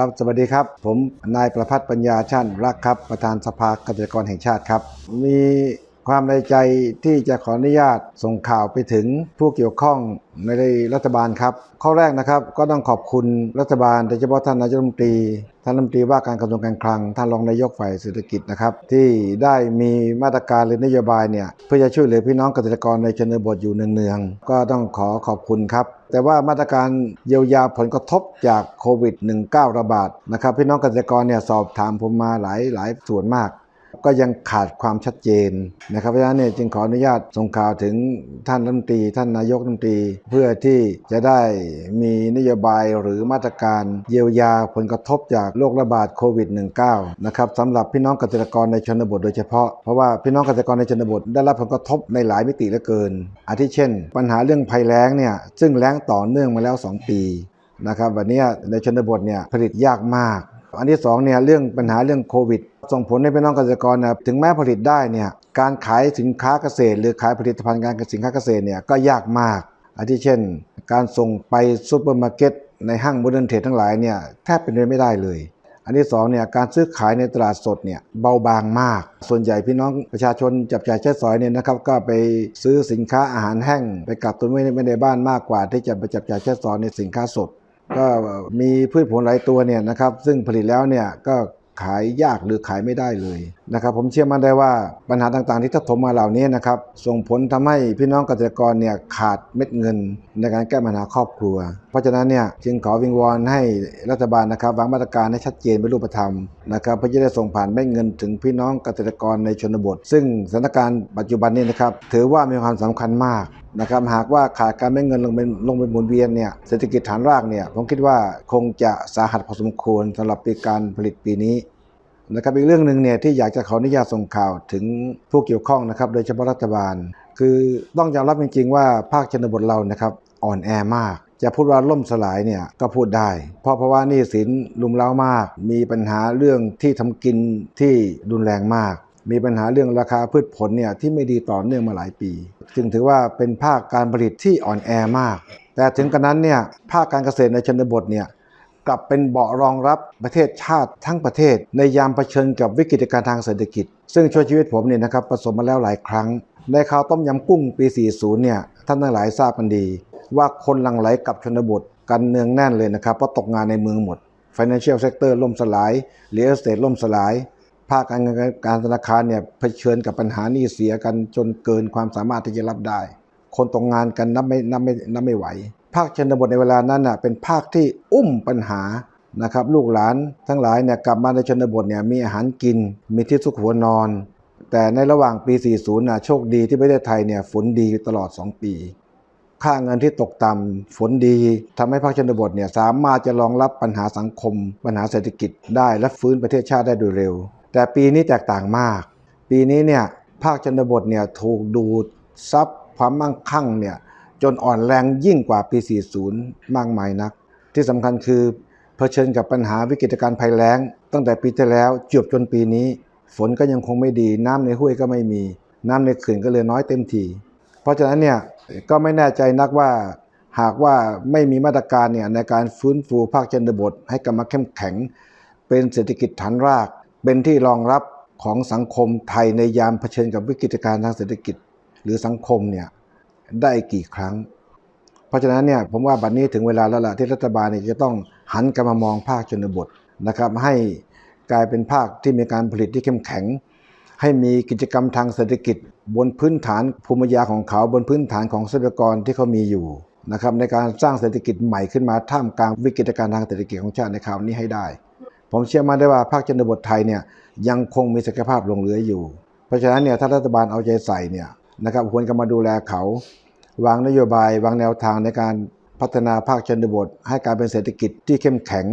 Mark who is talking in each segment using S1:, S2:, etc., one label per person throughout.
S1: ครับสวัสดีครับ ผมนายประพัฒน์ปัญญาชั่นรักครับ ประธานสภาเกษตรกรแห่งชาติครับ มี ความในใจที่จะขออนุญาตส่งข่าวไปถึงผู้เกี่ยวข้องในรัฐบาลครับ ข้อแรกนะครับก็ต้องขอบคุณรัฐบาลโดยเฉพาะท่านนายกรัฐมนตรีท่านรัฐมนตรีว่าการกระทรวงการคลัง ท่านรองนายกฝ่ายเศรษฐกิจนะครับ ที่ได้มีมาตรการหรือนโยบายเนี่ยเพื่อจะช่วยเหลือพี่น้องเกษตรกรในชนบทอยู่เนืองๆก็ต้องขอขอบคุณครับ แต่ว่ามาตรการเยียวยาผลกระทบจากโควิด -19 ระบาดนะครับ พี่น้องเกษตรกรเนี่ยสอบถามผมมาหลายหลายส่วนมาก ก็ยังขาดความชัดเจนนะครับเพราะฉะนั้นเนี่ยจึงขออนุญาตส่งข่าวถึงท่านรัฐมนตรี ท่านนายกรัฐมนตรี เพื่อที่จะได้มีนโยบายหรือมาตรการเยียวยาผลกระทบจากโรคระบาดโควิด -19 นะครับสำหรับพี่น้องเกษตรกรในชนบทโดยเฉพาะ เพราะว่าพี่น้องเกษตรกรในชนบทได้รับผลกระทบในหลายมิติเหลือเกิน อาทิเช่น ปัญหาเรื่องภัยแล้งเนี่ยซึ่งแล้งต่อเนื่องมาแล้ว 2 ปีนะครับวันนี้ในชนบทเนี่ยผลิตยากมาก อันที่สองเนี่ยเรื่องปัญหาเรื่องโควิด ส่งผลให้พี่น้องเกษตรกรนะถึงแม้ผลิตได้เนี่ยการขายสินค้าเกษตร หรือขายผลิตภัณฑ์การสินค้าเกษตรเนี่ยก็ยากมากอาทิเช่น การส่งไปซูเปอร์มาร์เก็ตในห้างโมเดิร์นเทรดทั้งหลายเนี่ยแทบเป็นไปไม่ได้เลย อันที่สองเนี่ยการซื้อขายในตลาดสดเนี่ยเบาบางมาก ส่วนใหญ่พี่น้องประชาชนจับจ่ายใช้สอยเนี่ยนะครับก็ไปซื้อสินค้าอาหารแห้งไปกักตุนไว้ในบ้านมากกว่า ที่จะไปจับจ่ายใช้สอยในสินค้าสด ก็มีพืชผลหลายตัวเนี่ยนะครับซึ่งผลิตแล้วเนี่ยก็ ขายยากหรือขายไม่ได้เลย นะครับผมเชื่อมั่นได้ว่าปัญหาต่างๆ ที่ทับถมมาเหล่านี้นะครับส่งผลทำให้พี่น้องเกษตรกรเนี่ยขาดเม็ดเงินในการแก้ปัญหาครอบครัว เพราะฉะนั้นเนี่ยจึงขอวิงวอนให้รัฐบาลนะครับวางมาตรการให้ชัดเจนเป็นรูปธรรมนะครับเพื่อจะได้ส่งผ่านเม็ดเงินถึงพี่น้องเกษตรกรในชนบท ซึ่งสถานการณ์ปัจจุบันนี้นะครับถือว่ามีความสำคัญมากนะครับหากว่าขาดการไม่เงินลงไปลงไปหมุนเวียนเนี่ยเศรษฐกิจฐานรากเนี่ยผมคิดว่าคงจะสาหัสพอสมควรสำหรับปีการผลิตปีนี้ นะครับอีกเรื่องหนึ่งเนี่ยที่อยากจะขออนุญาตส่งข่าวถึงผู้เกี่ยวข้องนะครับ โดยเฉพาะรัฐบาล คือต้องยอมรับจริง ๆ ว่าภาคชนบทเรานะครับอ่อนแอมาก จะพูดว่าล่มสลายเนี่ยก็พูดได้ เพราะเพราะว่านี่สินลุมเล้ามาก มีปัญหาเรื่องที่ทำกินที่รุนแรงมาก มีปัญหาเรื่องราคาพืชผลเนี่ยที่ไม่ดีต่อเนื่องมาหลายปี จึงถือว่าเป็นภาคการผลิตที่อ่อนแอมาก แต่ถึงกระนั้นเนี่ยภาคการเกษตรในชนบทเนี่ย กลับเป็นเบาะรองรับประเทศชาติทั้งประเทศ ในยามเผชิญกับวิกฤตการณ์ทางเศรษฐกิจ ซึ่งช่วยชีวิตผมเนี่ยนะครับประสบมาแล้วหลายครั้ง ในข่าวต้มยำกุ้งปี 40 เนี่ยท่านทั้งหลายทราบกันดี ว่าคนหลั่งไหลกับชนบทกันเนืองแน่นเลยนะครับเพราะตกงานในเมืองหมด Financial Sector ล่มสลาย Real Estate ล่มสลาย ภาคการเงินการธนาคารเนี่ยเผชิญกับปัญหาหนี้เสียกันจนเกินความสามารถที่จะรับได้ คนตกงานกันนับไม่นับไม่นับไม่ไหว ภาคชนบทในเวลานั้นน่ะเป็นภาคที่อุ้มปัญหานะครับลูกหลานทั้งหลายเนี่ยกลับมาในชนบทเนี่ยมีอาหารกิน มีที่สุขหัวนอน แต่ในระหว่างปี 40น่ะโชคดีที่ประเทศไทยเนี่ยฝนดีตลอด 2 ปี ค่าเงินที่ตกต่ำฝนดีทำให้ภาคชนบทเนี่ยสามารถจะรองรับปัญหาสังคม ปัญหาเศรษฐกิจได้และฟื้นประเทศชาติได้โดยเร็ว แต่ปีนี้แตกต่างมาก ปีนี้เนี่ยภาคชนบทเนี่ยถูกดูดซับความมั่งคั่งเนี่ย จนอ่อนแรงยิ่งกว่าปี 40 มากมายนัก ที่สำคัญคือเผชิญกับปัญหาวิกฤตการณ์ภัยแล้ง ตั้งแต่ปีที่แล้วจบจนปีนี้ ฝนก็ยังคงไม่ดี น้ำในห้วยก็ไม่มี น้ำในเขื่อนก็เลยน้อยเต็มที เพราะฉะนั้นเนี่ยก็ไม่แน่ใจนักว่าหากว่าไม่มีมาตรการเนี่ยในการฟื้นฟูภาคชนบทให้กลับมาเข้มแข็ง เป็นเศรษฐกิจฐานราก เป็นที่รองรับของสังคมไทยในยามเผชิญกับวิกฤตการณ์ทางเศรษฐกิจ หรือสังคมเนี่ย ได้กี่ครั้ง เพราะฉะนั้นเนี่ยผมว่าบัดนนี้ถึงเวลาแล้วล่ะที่รัฐบาลเนี่ยจะต้องหันกลับมามองภาคชนบทนะครับ ให้กลายเป็นภาคที่มีการผลิตที่เข้มแข็ง ให้มีกิจกรรมทางเศรษฐกิจ บนพื้นฐานภูมิปัญญาของเขาบนพื้นฐานของทรัพยากรที่เขามีอยู่นะครับในการสร้างเศรษฐกิจใหม่ขึ้นมาท่ามกลางวิกฤตการณ์ทางเศรษฐกิจของชาติในคราวนี้ให้ได้ ผมเชื่อมั่นได้ว่าภาคชนบทไทยเนี่ยยังคงมีศักยภาพลงเหลืออยู่ เพราะฉะนั้นเนี่ยถ้ารัฐบาลเอาใจใส่เนี่ย นะครับควรจะมาดูแลเขา วางนโยบาย วางแนวทางในการพัฒนาภาคชนบท ให้การเป็นเศรษฐกิจที่เข้มแข็ง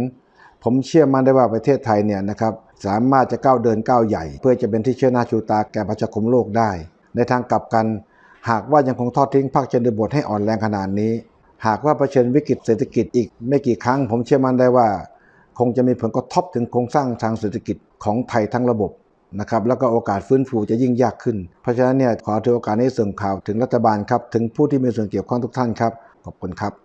S1: ผมเชื่อมั่นได้ว่าประเทศไทยเนี่ยนะครับสามารถจะก้าวเดินก้าวใหญ่ เพื่อจะเป็นที่เชื่อหน้าชูตาแก่ประชาคมโลกได้ ในทางกลับกันหากว่ายังคงทอดทิ้งภาคชนบทให้อ่อนแรงขนาดนี้ หากว่าเผชิญวิกฤตเศรษฐกิจอีกไม่กี่ครั้ง ผมเชื่อมั่นได้ว่า คงจะมีผลกระทบถึงโครงสร้างทางเศรษฐกิจของไทยทั้งระบบ นะครับแล้วก็โอกาสฟื้นฟูจะยิ่งยากขึ้น เพราะฉะนั้นเนี่ยขอถือโอกาสนี้ส่งข่าวถึงรัฐบาลครับถึงผู้ที่มีส่วนเกี่ยวข้องทุกท่านครับขอบคุณครับ